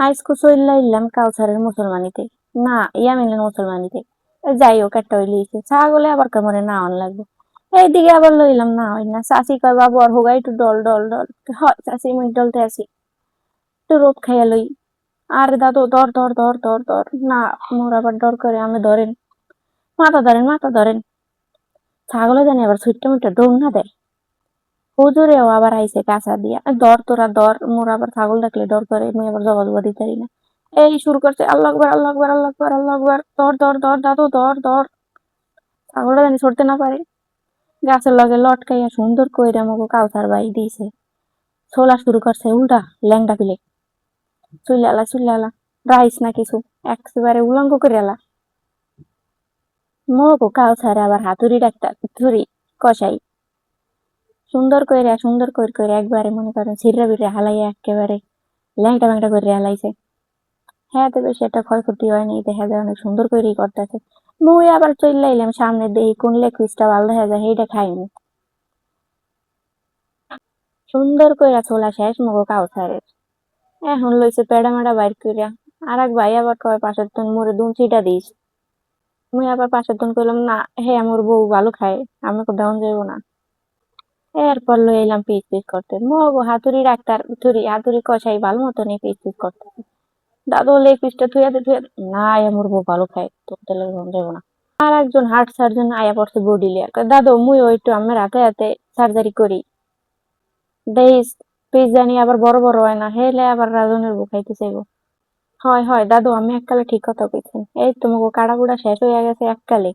আইসকো চইল্লা ইল্লাম কাউসারের মুসলমানিতে। না, ইয়ামিনের মুসলমানিতে। যাই হোক একটা হইছে ছাগলে আবার কামড়ে না অন লাগবে। এইদিকে আবার লইলাম না হয় না। চাষি কয়, বাবু, আর হোগা একটু ডল ডল ডল। হয় চাষি মুই ডলতে আছি। একটু রোদ খাইয়া লই। আর দাদু, ধর ধর ধর ধর ধর। না, মোর আবার ডর করে, আমি ধরেন। মাথা ধরেন মাথা ধরেন। ছাগলে জানি, আবার ছুট্টা মুট্টা দৌড় না দেয়? হুজুরেও আবার আইছে কাঁচা দিয়া। দর তোরা দর, মোর আবার ছাগল দেখলে দর করে, মুই আবার জবা জবা দিতে না। এই শুরু করছে, আল্লাহ আকবার আল্লাহ আকবার আল্লাহ আকবার আল্লাহ আকবার। ধর দর ধর দাদু ধর ধর ছাগলটা জানি ছড়তে না পারে। গাছের লগে লটকাইয়া সুন্দর কইরা আমাকে কাউসার বাই দিয়েছে ছোলা শুরু করছে, উল্টা ল্যাংটা পিলে চুলে আলা চুলে আলা। রাইস না কিছু, একেবারে উলঙ্গ করে আলা। মগো কাউসার আবার হাতুড়ি ডাক্তার, ধরি, কষাই। সুন্দর কইরা, সুন্দর কইর কইরা একবারে মনে করেন ছিড়রা বিড়ে হালাইয়া একেবারে ল্যাংটা ল্যাংটা করে হালাইছে। হ্যাঁ তো বেশি একটা ক্ষয়ক্ষতি হয়নি, দেখা যায় অনেক সুন্দর করেই করতেছে। মুই আবার চলে এলাম সামনে, দেখি কোন লেগ পিসটা ভালো দেখা যায়, সেইটা খাইনি। সুন্দর কইরা ছোলা শেষ, মগো কাউসারের। এখন লইছে পেড়া মেড়া বাইর কইরা। আর এক ভাই আবার কয়, পাশের তন মোরে দুম চিটা দিস। মুই আবার পাশের তন কইলাম, না, হে, আমার বউ ভালো খায় আমাকে দেওয়ান যাইব না। এরপর লই এলাম পিস পিস করতে। মগো হাতুড়ি ডাক্তার থুরি হাতুড়ি কষাই ভালো মতন এই পিস পিস করতে। দাদু লেগ পিসটা থুয়া দে। না আমার বউ ভালো খায়, তোর তেলে দেওয়ান না। আর একজন হার্ট সার্জন আয়া পড়ছে বডি লিয়ার। দাদু, মুই ওইটু আমার হাতে হাতে সার্জারি করি। দেইস পিস জানি আবার বড় বড় হয় না, হেলে আবার রাজনের বউ খাইতে চাইব হয় হয়, দাদু, আমি এককালে ঠিক কথা কইছেন এই তোমাকে কাড়া কুড়া শেষ হয়ে গেছে এককালে।